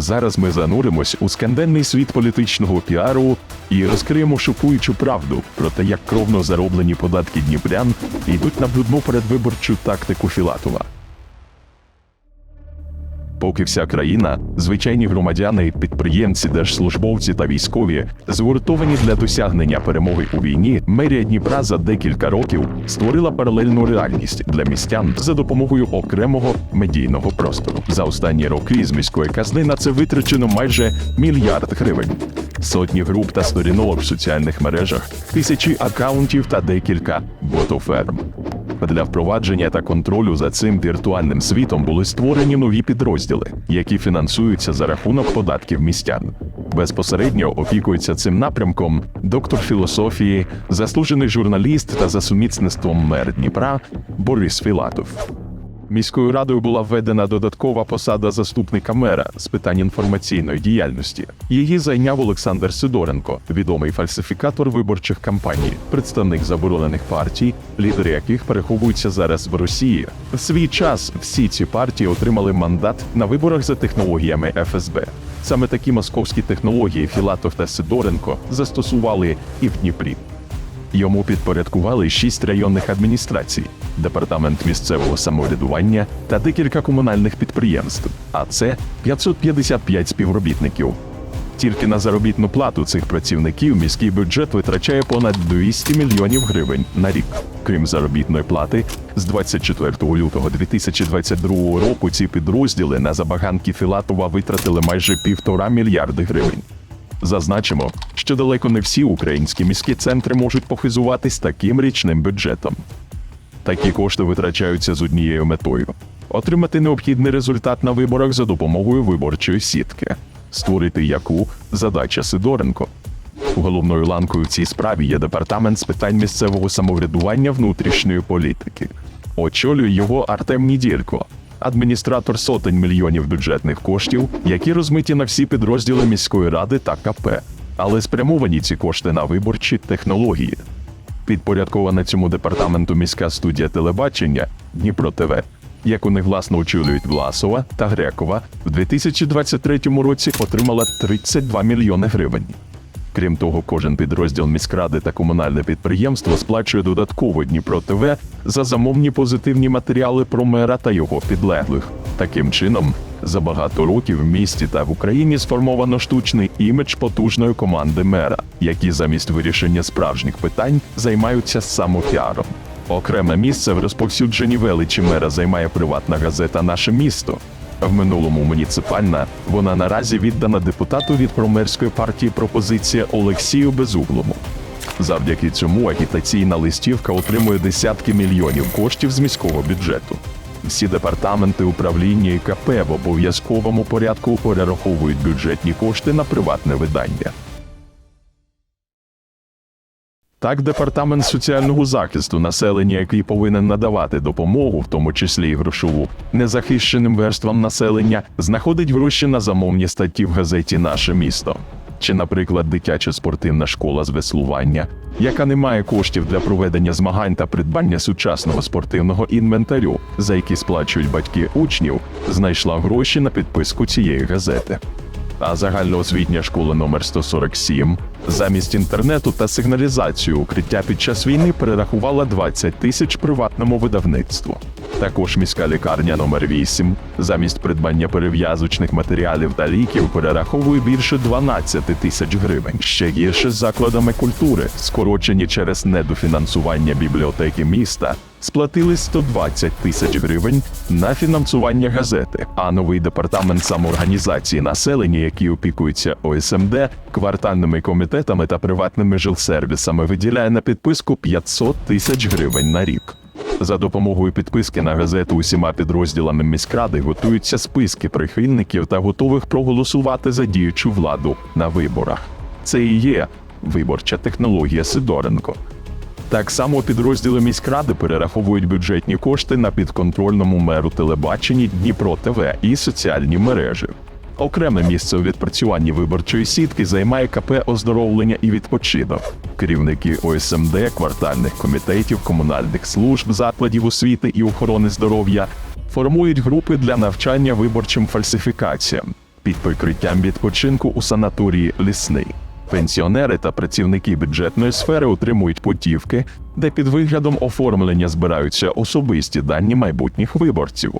Зараз ми зануримось у скандальний світ політичного піару і розкриємо шокуючу правду про те, як кровно зароблені податки дніпрян йдуть на брудну передвиборчу тактику Філатова. Поки вся країна, звичайні громадяни, підприємці, держслужбовці та військові згуртовані для досягнення перемоги у війні, мерія Дніпра за декілька років створила паралельну реальність для містян за допомогою окремого медійного простору. За останні роки з міської казни на це витрачено майже мільярд гривень. Сотні груп та сторінок в соціальних мережах, тисячі акаунтів та декілька ботоферм. Для впровадження та контролю за цим віртуальним світом були створені нові підрозділи, які фінансуються за рахунок податків містян. Безпосередньо опікується цим напрямком доктор філософії, заслужений журналіст та за сумісництвом мер Дніпра Борис Філатов. Міською радою була введена додаткова посада заступника мера з питань інформаційної діяльності. Її зайняв Олександр Сидоренко, відомий фальсифікатор виборчих кампаній, представник заборонених партій, лідери яких переховуються зараз в Росії. В свій час всі ці партії отримали мандат на виборах за технологіями ФСБ. Саме такі московські технології Філатов та Сидоренко застосували і в Дніпрі. Йому підпорядкували шість районних адміністрацій, департамент місцевого самоврядування та декілька комунальних підприємств. А це 555 співробітників. Тільки на заробітну плату цих працівників міський бюджет витрачає понад 200 мільйонів гривень на рік. Крім заробітної плати, з 24 лютого 2022 року ці підрозділи на забаганки Філатова витратили майже півтора мільярди гривень. Зазначимо, що далеко не всі українські міські центри можуть похизуватись таким річним бюджетом. Такі кошти витрачаються з однією метою отримати необхідний результат на виборах за допомогою виборчої сітки, створити яку задача Сидоренко. Головною ланкою в цій справі є департамент з питань місцевого самоврядування внутрішньої політики. Очолює його Артем Ніділько, адміністратор сотень мільйонів бюджетних коштів, які розмиті на всі підрозділи міської ради та КП. Але спрямовані ці кошти на виборчі технології. Підпорядкована цьому департаменту міська студія телебачення Дніпро ТВ, яку негласно очолюють Власова та Грекова, в 2023 році отримала 32 мільйони гривень. Крім того, кожен підрозділ міськради та комунальне підприємство сплачує додатково Дніпро ТВ за замовні позитивні матеріали про мера та його підлеглих. Таким чином, за багато років в місті та в Україні сформовано штучний імідж потужної команди мера, які замість вирішення справжніх питань займаються самопіаром. Окреме місце в розповсюдженні величі мера займає приватна газета Наше місто. В минулому муніципальна вона наразі віддана депутату від промерської партії пропозиція Олексію Безуглому. Завдяки цьому агітаційна листівка отримує десятки мільйонів коштів з міського бюджету. Всі департаменти управління і КП в обов'язковому порядку перераховують бюджетні кошти на приватне видання. Так, департамент соціального захисту населення, який повинен надавати допомогу, в тому числі і грошову, незахищеним верствам населення, знаходить гроші на замовні статті в газеті Наше місто. Чи, наприклад, дитяча спортивна школа з веслування, яка не має коштів для проведення змагань та придбання сучасного спортивного інвентарю, за які сплачують батьки учнів, знайшла гроші на підписку цієї газети. А загальноосвітня школа номер 147 замість інтернету та сигналізацію укриття під час війни перерахувала 20 тисяч приватному видавництву. Також міська лікарня номер 8 замість придбання перев'язочних матеріалів та ліків перераховує більше 12 тисяч гривень. Ще гірше з закладами культури, скорочені через недофінансування бібліотеки міста, сплатили 120 тисяч гривень на фінансування газети. А новий департамент самоорганізації населення, який опікується ОСМД, квартальними комітетами та приватними жилсервісами, виділяє на підписку 500 тисяч гривень на рік. За допомогою підписки на газету усіма підрозділами міськради готуються списки прихильників та готових проголосувати за діючу владу на виборах. Це і є виборча технологія Сидоренко. Так само підрозділи міськради перераховують бюджетні кошти на підконтрольному меру телебаченні Дніпро ТВ і соціальні мережі. Окреме місце у відпрацюванні виборчої сітки займає КП оздоровлення і відпочинок. Керівники ОСМД, квартальних комітетів, комунальних служб, закладів освіти і охорони здоров'я формують групи для навчання виборчим фальсифікаціям. під прикриттям відпочинку у санаторії Лісний. Пенсіонери та працівники бюджетної сфери отримують путівки, де під виглядом оформлення збираються особисті дані майбутніх виборців.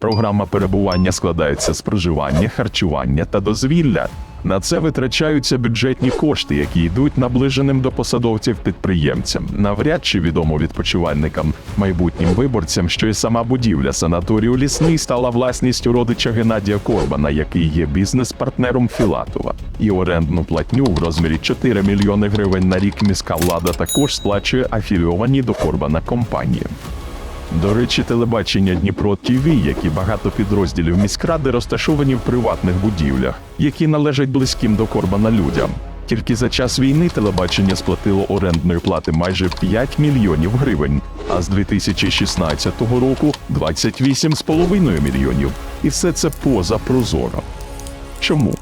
Програма перебування складається з проживання, харчування та дозвілля. На це витрачаються бюджетні кошти, які йдуть наближеним до посадовців підприємцям. Навряд чи відомо відпочивальникам, майбутнім виборцям, що і сама будівля санаторію лісний стала власністю родича Геннадія Корбана, який є бізнес-партнером Філатова. І орендну платню в розмірі 4 мільйони гривень на рік міська влада також сплачує афілійовані до Корбана компанії. До речі, телебачення Дніпро ТВ, як і багато підрозділів міськради, розташовані в приватних будівлях, які належать близьким до Корбана людям. Тільки за час війни телебачення сплатило орендної плати майже 5 мільйонів гривень, а з 2016 року 28,5 мільйонів. І все це поза прозоро. Чому?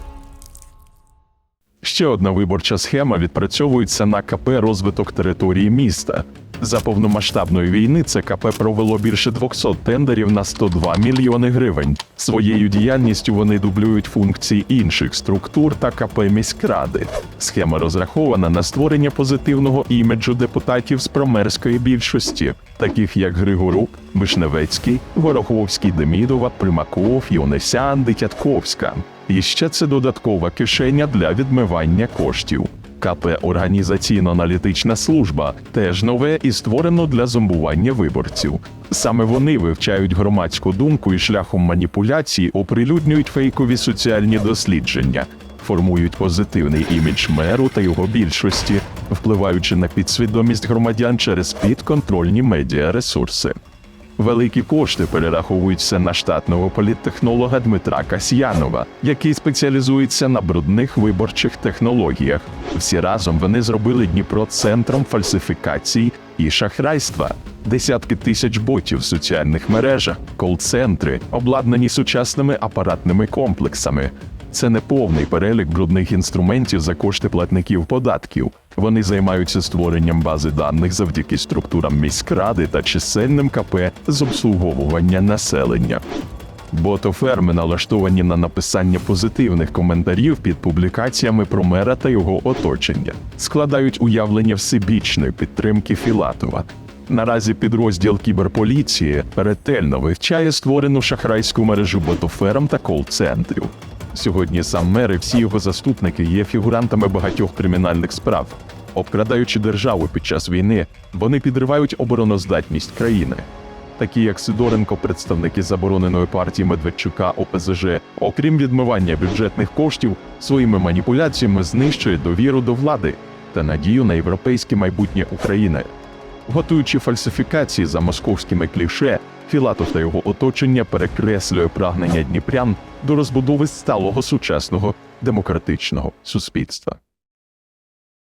Ще одна виборча схема відпрацьовується на КП розвиток території міста. За повномасштабної війни це КП провело більше 200 тендерів на 102 мільйони гривень. Своєю діяльністю вони дублюють функції інших структур та КП міськради. Схема розрахована на створення позитивного іміджу депутатів з промерської більшості, таких як Григорук, Вишневецький, Вороховський, Демідова, Примаков, Йонесян, Дитятковська. І ще це додаткова кишеня для відмивання коштів. КП Організаційно-аналітична служба теж нове і створено для зомбування виборців. Саме вони вивчають громадську думку і шляхом маніпуляцій оприлюднюють фейкові соціальні дослідження, формують позитивний імідж меру та його більшості, впливаючи на підсвідомість громадян через підконтрольні медіаресурси. Великі кошти перераховуються на штатного політтехнолога Дмитра Касьянова, який спеціалізується на брудних виборчих технологіях. Всі разом вони зробили Дніпро центром фальсифікацій і шахрайства. Десятки тисяч ботів в соціальних мережах, кол-центри, обладнані сучасними апаратними комплексами. Це не повний перелік брудних інструментів за кошти платників податків. Вони займаються створенням бази даних завдяки структурам міськради та чисельним КП з обслуговування населення. Ботоферми налаштовані на написання позитивних коментарів під публікаціями про мера та його оточення, складають уявлення всебічної підтримки Філатова. Наразі підрозділ кіберполіції ретельно вивчає створену шахрайську мережу ботоферм та кол-центрів. Сьогодні сам мер і всі його заступники є фігурантами багатьох кримінальних справ. Обкрадаючи державу під час війни, вони підривають обороноздатність країни. Такі як Сидоренко, представники забороненої партії Медведчука ОПЗЖ, окрім відмивання бюджетних коштів, своїми маніпуляціями знищує довіру до влади та надію на європейське майбутнє України. Готуючи фальсифікації за московськими кліше, Філатов та його оточення перекреслює прагнення дніпрян до розбудови сталого сучасного демократичного суспільства.